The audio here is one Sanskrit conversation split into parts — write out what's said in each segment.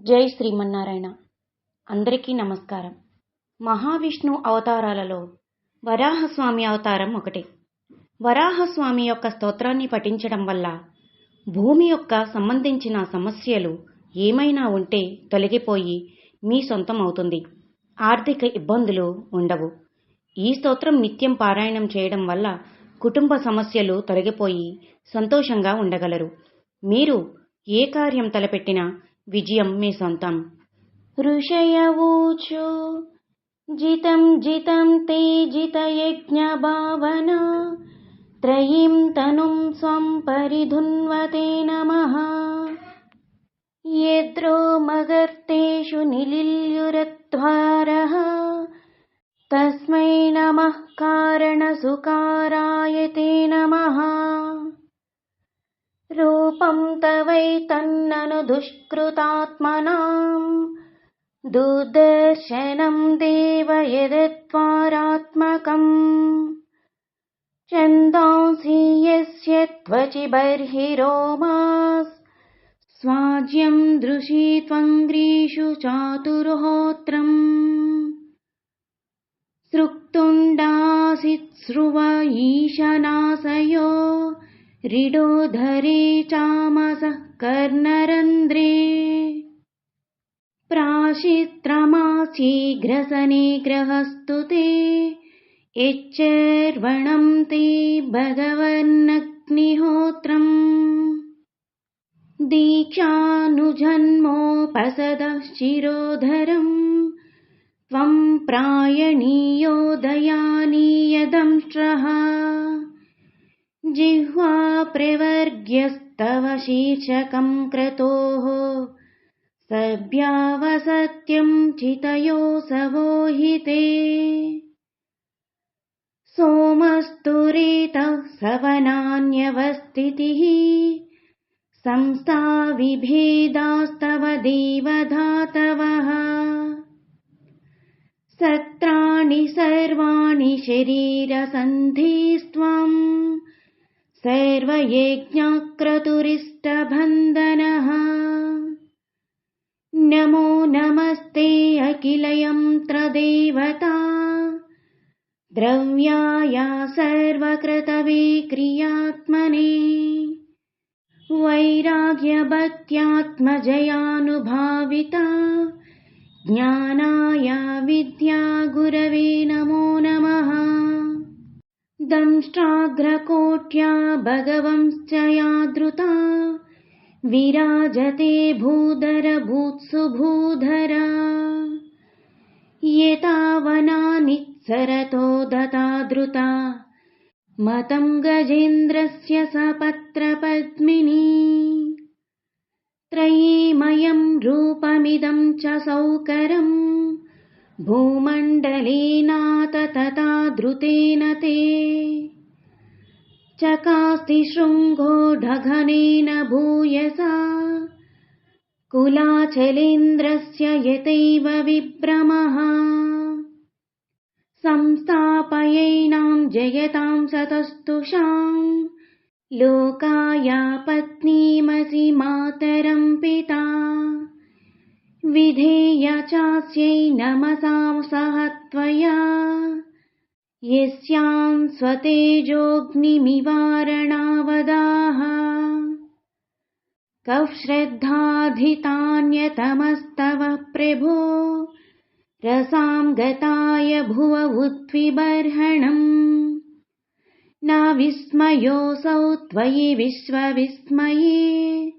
జై శ్రీమన్నారాయణ. అందరికీ నమస్కారం. మహావిష్ణు అవతారాలలో వరాహస్వామి అవతారం ఒకటి. వరాహస్వామి యొక్క స్తోత్రాన్ని పఠించడం వల్ల భూమి యొక్క సంబంధించిన సమస్యలు ఏమైనా ఉంటే తొలగిపోయి మీ సొంతం అవుతుంది. ఆర్థిక ఇబ్బందులు ఉండవు. ఈ స్తోత్రం నిత్యం పారాయణం చేయడం వల్ల కుటుంబ సమస్యలు తొలగిపోయి సంతోషంగా ఉండగలరు. మీరు ఏ కార్యం తలపెట్టినా విజయం మీ సొంతం ఋషయవూచు జితం జితం తే జితయజ్ఞ భావన త్రయీం తనుం స్వం పరిధున్వతే నమః యద్రో మగర్తేషు నిలిల్యురత్వారः తస్మై నమః वै तन्ननु दुष्कृतात्मना दुदर्शनम् देवयदत्वारात्मकम् छन्दांसि यस्य त्वचि बर्हिरोमास् मास्वाज्यम् दृशि त्वङ्ग्रीषु चातुर्होत्रम्। सृक्तुम् स्रुव ईशना रिडोधरे चामसः कर्णरन्ध्रे। प्राशित्रमाशीघ्रसनिग्रहस्तु ते। यच्चर्वणं ते भगवन्नग्निहोत्रम्। दीक्षानुजन्मोपसदः शिरोधरम्। त्वं प्रायणीयोदयानीयदंष्ट्रः जिह्वा प्रवर्ग्यस्तव शीर्षकं क्रतोः। सभ्यावसत्यं चितयोऽसवो हि ते सोमस्तुरेतः सवनान्यवस्थितिः। संस्थाविभेदास्तव देवधातवः। सत्राणि सर्वाणि शरीरसन्धिस्त्वम् सर्वयज्ञक्रतुरिष्टबन्धनः। नमो नमस्ते अखिलयन्त्रदेवता द्रव्याया सर्वकृतविक्रियात्मने वैराग्यभक्त्यात्मजयानुभाविता। ज्ञानाया विद्या गुरवे नमो नमः दंष्ट्राग्रकोट्या भगवंश्च यादृता। विराजते भूधरभूत्सु भूधरा एतावनानित्सरतो दतादृता। मतं गजेन्द्रस्य सपत्रपद्मिनी। त्रयीमयं रूपमिदं च सौकरम् भूमण्डलेनाथ तथा धृतेन ते। चकास्ति शृङ्गो ढघनेन भूयसा। कुलाचलेन्द्रस्य यतैव विभ्रमः। संस्थापयैनां जयतां सतस्तुषाम् लोकाया पत्नीमसि मातरं पिता विधेया चास्यै नमसां सह त्वया। यस्यां स्वतेजोऽग्निमिवारणावदाः। कः श्रद्धाधितान्यतमस्तव प्रभो। रसां गताय भुव उद्विबर्हणम्। न विस्मयोऽसौ त्वयि विश्वविस्मये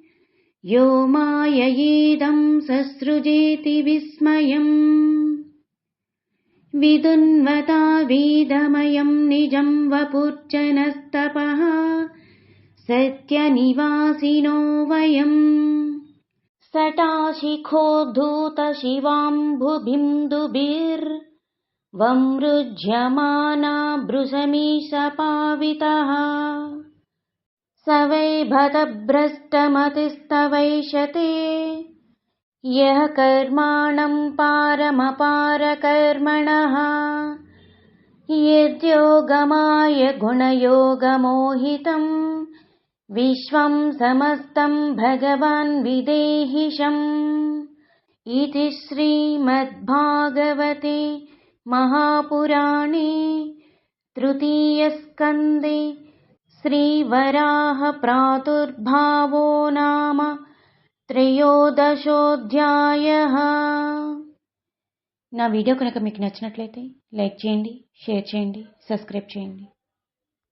यो माययेदं ससृजेति विस्मयम्। विदुन्वता वेदमयं निजं वपुर्जनस्तपः सत्यनिवासिनो वयम्। सटाशिखोद्धूतशिवाम्बुबिन्दुभिर्वमृज्यमाना भृशमीशपावितः वै भतभ्रष्टमतिस्तवैषते यः कर्माणं पारमपारकर्मणः यद्योगमाय गुणयोगमोहितम् विश्वं समस्तं भगवान् विदेहिशम् इति श्रीमद्भागवते महापुराणे तृतीयस्कन्दे श्रीवराहप्रादुर्भावो नाम త్రయోదశోధ్యాయः నా వీడియో కనుక మీకు నచ్చినట్లయితే లైక్ చేయండి షేర్ చేయండి సబ్స్క్రైబ్ చేయండి